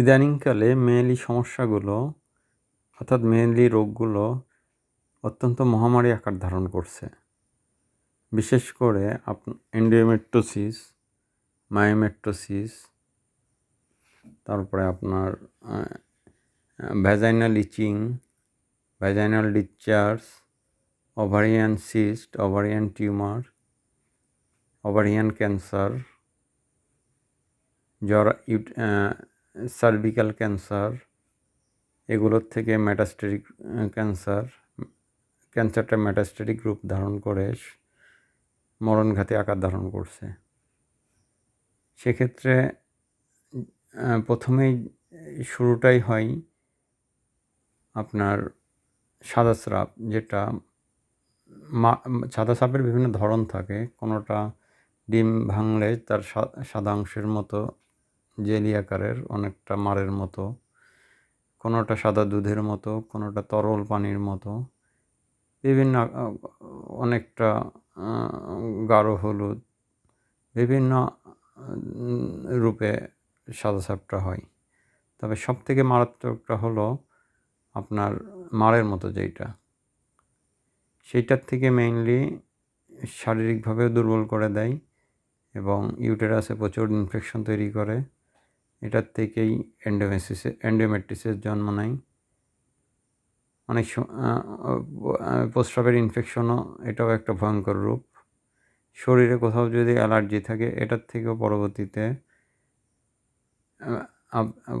ইদানিংকালে মেয়েলি সমস্যাগুলো, অর্থাৎ মেয়েলি রোগগুলো অত্যন্ত মহামারী আকার ধারণ করছে। বিশেষ করে আপ এন্ডিওমেট্রোসিস মায়োমেট্রোসিস, তারপরে আপনার vaginal itching, vaginal discharge, ovarian cyst, ovarian tumour, ovarian cancer, জ্বর সার্ভিক্যাল ক্যান্সার এগুলোর থেকে ম্যাটাস্টেরিক ক্যান্সার ক্যান্সারটা ম্যাটাস্টেরিক রূপ ধারণ করে মরণঘাতী আকার ধারণ করছে। সেক্ষেত্রে প্রথমেই শুরুটাই হয় আপনার সাদা স্রাপ যেটা সাদা সাপের বিভিন্ন ধরন থাকে। কোনোটা ডিম ভাঙলে তার সাদা অংশের মতো জেলি আকারের, অনেকটা মারের মতো, কোনোটা সাদা দুধের মতো, কোনোটা তরল পানির মতো, বিভিন্ন, অনেকটা গাঢ় হলুদ, বিভিন্ন রূপে সাদা সাপটা হয়। তবে সব থেকে মারাত্মকটা হলো আপনার মারের মতো যেইটা। সেইটার থেকে মেইনলি শারীরিকভাবেও দুর্বল করে দেয় এবং ইউটেরাসে প্রচুর ইনফেকশন তৈরি করে। এটার থেকেই এন্ডোমেসিসে এন্ডোমেট্রিসের জন্ম নেয়। অনেক প্রস্রাবের ইনফেকশনও এটাও একটা ভয়ঙ্কর রূপ। শরীরে কোথাও যদি অ্যালার্জি থাকে, এটার থেকেও পরবর্তীতে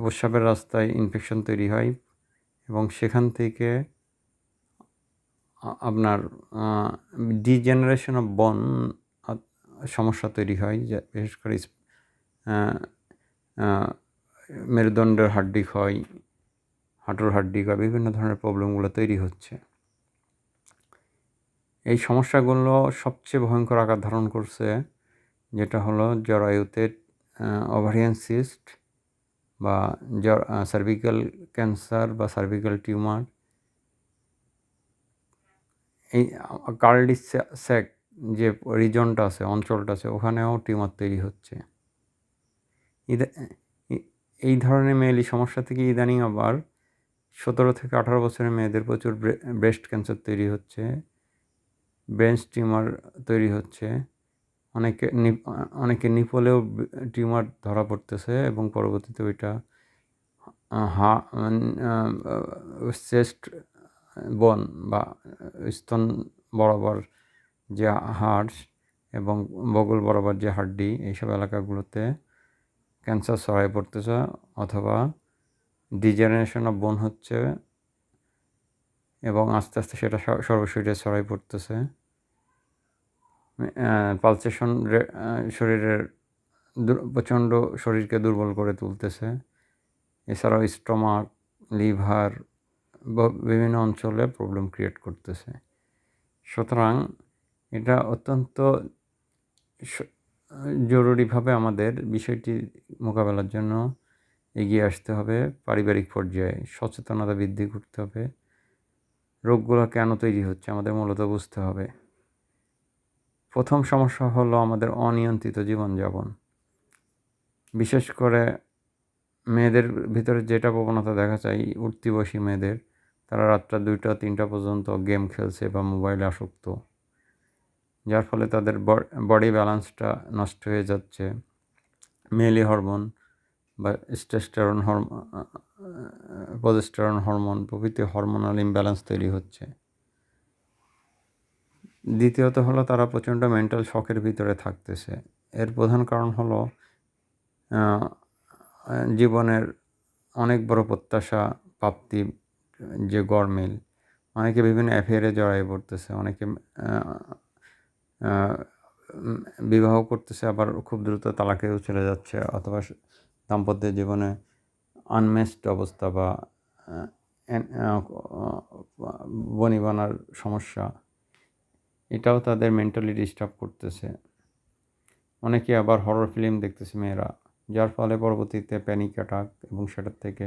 প্রস্রাবের রাস্তায় ইনফেকশন তৈরি হয় এবং সেখান থেকে আপনার ডিজেনারেশন অফ বন সমস্যা তৈরি হয়। বিশেষ করে মেরুদণ্ডের হাড্ডি ক্ষয় হাঁটুর হাড্ডি ক্ষয় বিভিন্ন ধরনের প্রবলেমগুলো তৈরি হচ্ছে। এই সমস্যাগুলো সবচেয়ে ভয়ঙ্কর আকার ধারণ করছে, যেটা হলো জরায়ুতে ওভারিয়ান সিস্ট বা সার্ভিক্যাল ক্যান্সার বা সার্ভিক্যাল টিউমার এই কার্ডিস স্যাক যে রিজনটা আছে, অঞ্চলটা আছে, ওখানেও টিউমার তৈরি হচ্ছে। এই ধরনের মেয়েলি সমস্যা থেকে ইদানিং আবার সতেরো থেকে আঠারো বছরের মেয়েদের প্রচুর ব্রেস্ট ক্যান্সার তৈরি হচ্ছে ব্রেন টিউমার তৈরি হচ্ছে, অনেকে অনেকে নিপলেও টিউমার ধরা পড়তেছে এবং পরবর্তীতে ওইটা হা চেস্ট বন বা স্তন বরাবর যে হাড় এবং বগল বরাবর যে হাড্ডি এইসব এলাকাগুলোতে ক্যান্সার ছড়াই পড়তেছে অথবা ডিজেনারেশন অফ বোন হচ্ছে এবং আস্তে আস্তে সেটা সর্বশরীরে ছড়াই পড়তেছে। পালসেশন শরীরের প্রচণ্ড শরীরকে দুর্বল করে তুলতেছে। এছাড়াও স্টমাক লিভার বিভিন্ন অঞ্চলে প্রবলেম ক্রিয়েট করতেছে। সুতরাং এটা অত্যন্ত জরুরিভাবে আমাদের বিষয়টি মোকাবেলার জন্য এগিয়ে আসতে হবে। পারিবারিক পর্যায়ে সচেতনতা বৃদ্ধি করতে হবে। রোগগুলো কেন তৈরি হচ্ছে আমাদের মূলত বুঝতে হবে। প্রথম সমস্যা হলো আমাদের অনিয়ন্ত্রিত জীবনযাপন। বিশেষ করে মেয়েদের ভিতরে যেটা প্রবণতা দেখা যায়, উঠতি বসি মেয়েদের, তারা রাতটা দুইটা, তিনটা পর্যন্ত গেম খেলছে বা মোবাইলে আসক্ত। যার ফলে তাদের বডি ব্যালেন্সটা নষ্ট হয়ে যাচ্ছে। মেলি হরমোন বা স্টেস্টেরন হরমোন প্রজেস্টেরন হরমোন প্রভৃতি হরমোনাল ইমব্যালেন্স তৈরি হচ্ছে। দ্বিতীয়ত হলো তারা প্রচণ্ড মেন্টাল শখের ভিতরে থাকতেছে। এর প্রধান কারণ হলো জীবনের অনেক বড় প্রত্যাশা, প্রাপ্তি, যে গরমিল অনেকে বিভিন্ন অ্যাফেয়ারে জড়াই পড়তেছে, অনেকে বিবাহ করতেছে, আবার খুব দ্রুত তালাকেও চলে যাচ্ছে, অথবা দাম্পত্য জীবনে আনমেস্ট অবস্থা বা বনিবানার সমস্যা, এটাও তাদের মেন্টালি ডিস্টার্ব করতেছে। অনেকে আবার হরর ফিল্ম দেখতেছে মেয়েরা, যার ফলে পরবর্তীতে প্যানিক অ্যাটাক এবং সেটার থেকে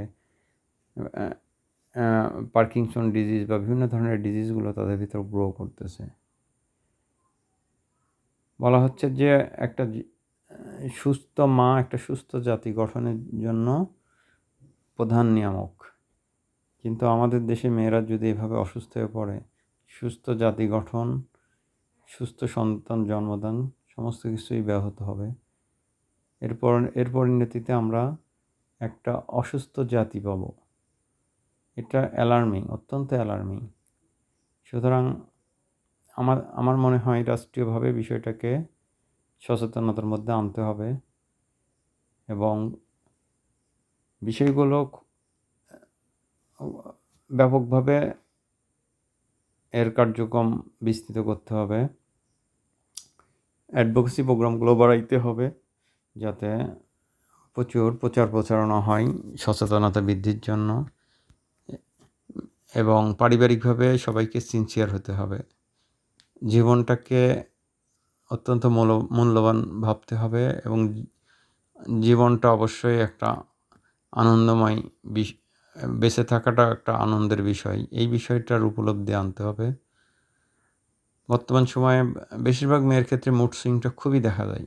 পার্কিংসন ডিজিজ বা বিভিন্ন ধরনের ডিজিজগুলো তাদের ভিতর গ্রো করতেছে। বলা হচ্ছে যে একটা সুস্থ মা একটা সুস্থ জাতি গঠনের জন্য প্রধান নিয়ামক। কিন্তু আমাদের দেশে মেয়েরা যদি এভাবে অসুস্থ হয়ে পড়ে, সুস্থ জাতি গঠন, সুস্থ সন্তান জন্মদান, সমস্ত কিছুই ব্যাহত হবে। এরপর এর পরিণতিতে আমরা একটা অসুস্থ জাতি পাব। এটা অ্যালার্মিং অত্যন্ত অ্যালার্মিং সুতরাং আমার আমার মনে হয় রাষ্ট্রীয়ভাবে বিষয়টাকে সচেতনতার মধ্যে আনতে হবে এবং বিষয়গুলো ব্যাপকভাবে এর কার্যক্রম বিস্তৃত করতে হবে। অ্যাডভোকেসি প্রোগ্রামগুলো বাড়াইতে হবে যাতে প্রচুর প্রচার প্রচারণা হয় সচেতনতা বৃদ্ধির জন্য এবং পারিবারিকভাবে সবাইকে সিনসিয়ার হতে হবে। জীবনটাকে অত্যন্ত মূল, মূল্যবান ভাবতে হবে এবং জীবনটা অবশ্যই একটা আনন্দময় বেঁচে থাকাটা একটা আনন্দের বিষয়। এই বিষয়টার উপলব্ধি আনতে হবে। বর্তমান সময়ে বেশিরভাগ মেয়ের ক্ষেত্রে মুড সুইংটা খুবই দেখা যায়।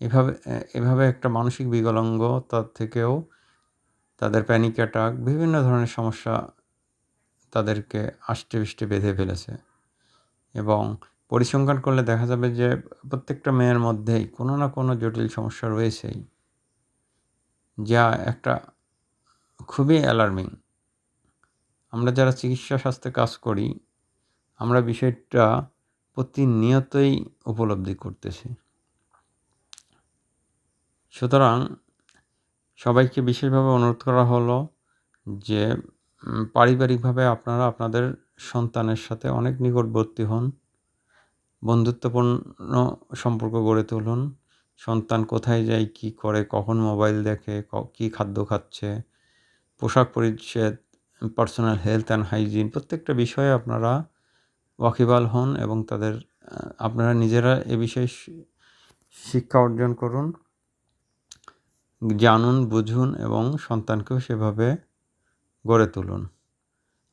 এভাবে এভাবে একটা মানসিক বিকলাঙ্গ তার থেকেও তাদের প্যানিক অ্যাটাক বিভিন্ন ধরনের সমস্যা তাদেরকে আষ্টে পৃষ্টে বেঁধে ফেলেছে। এবং পরিসংখ্যান করলে দেখা যাবে যে প্রত্যেকটা মেয়ের মধ্যেই কোনো না কোনো জটিল সমস্যা রয়েছেই, যা একটা খুবই অ্যালার্মিং আমরা যারা চিকিৎসা স্বাস্থ্যে কাজ করি, আমরা বিষয়টা প্রতিনিয়তই উপলব্ধি করতেছি। সুতরাং সবাইকে বিশেষভাবে অনুরোধ করা হলো যে পারিবারিকভাবে আপনারা আপনাদের সন্তানের সাথে অনেক নিকটবর্তী হন। বন্ধুত্বপূর্ণ সম্পর্ক গড়ে তুলুন। সন্তান কোথায় যায়, কী করে, কখন মোবাইল দেখে, কী খাদ্য খাচ্ছে, পোশাক পরিচ্ছেদ পার্সোনাল হেলথ অ্যান্ড হাইজিন প্রত্যেকটা বিষয়ে আপনারা ওয়াকিবাল হন এবং তাদের আপনারা নিজেরা এ বিষয়ে শিক্ষা অর্জন করুন, জানুন, বুঝুন এবং সন্তানকেও সেভাবে গড়ে তুলুন।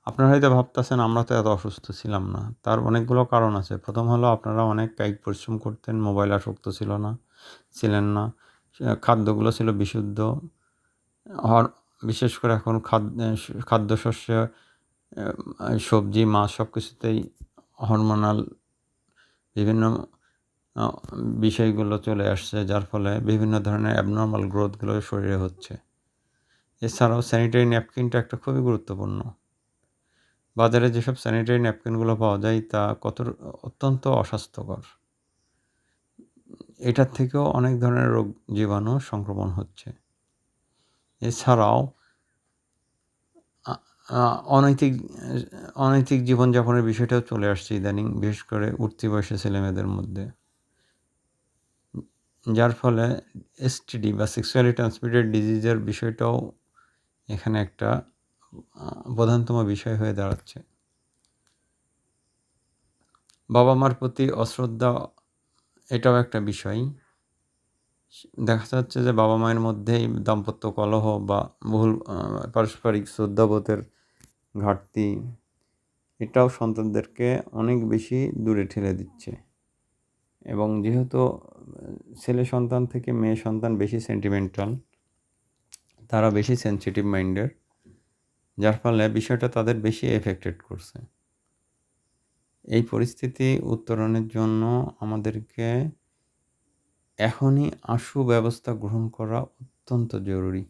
আপনারা হয়তো ভাবতেছেন, আমরা তো এত অসুস্থ ছিলাম না। তার অনেকগুলো কারণ আছে। প্রথম হলো, আপনারা অনেক কায়িক পরিশ্রম করতেন, মোবাইল আসক্ত ছিল না, ছিলেন না। খাদ্যগুলো ছিল বিশুদ্ধ। বিশেষ করে এখন খাদ্য খাদ্যশস্য সবজি, মাছ সব কিছুতেই হরমোনাল বিভিন্ন বিষয়গুলো চলে আসছে, যার ফলে বিভিন্ন ধরনের অ্যাবনর্মাল গ্রোথগুলো শরীরে হচ্ছে। এছাড়াও স্যানিটারি ন্যাপকিনটা একটা খুবই গুরুত্বপূর্ণ। বাজারে যেসব স্যানিটারি ন্যাপকিনগুলো পাওয়া যায়, তা কত অত্যন্ত অস্বাস্থ্যকর। এটার থেকেও অনেক ধরনের রোগ জীবাণু সংক্রমণ হচ্ছে। এছাড়াও অনৈতিক অনৈতিক জীবনযাপনের বিষয়টাও চলে আসছে ইদানিং, বিশেষ করে উঠতি বয়সে ছেলেমেয়েদের মধ্যে। যার ফলে এসটিডি বা সেক্সুয়ালি ট্রান্সমিটেড ডিজিজের বিষয়টাও এখানে একটা প্রধানতম বিষয় হয়ে দাঁড়াচ্ছে। বাবা মার প্রতি অশ্রদ্ধা, এটাও একটা বিষয়। দেখা যাচ্ছে যে বাবা মায়ের মধ্যেই দাম্পত্য কলহ বা বহুল পারস্পরিক শ্রদ্ধাবোধের ঘাটতি, এটাও সন্তানদেরকে অনেক বেশি দূরে ঠেলে দিচ্ছে। এবং যেহেতু ছেলে সন্তান থেকে মেয়ে সন্তান বেশি সেন্টিমেন্টাল তারা বেশি সেন্সিটিভ মাইন্ডের যার ফলে বিষয়টা তাদের বেশি এফেক্টেড করছে। এই পরিস্থিতি উত্তরণের জন্য আমাদেরকে এখনই আশু ব্যবস্থা গ্রহণ করা অত্যন্ত জরুরি।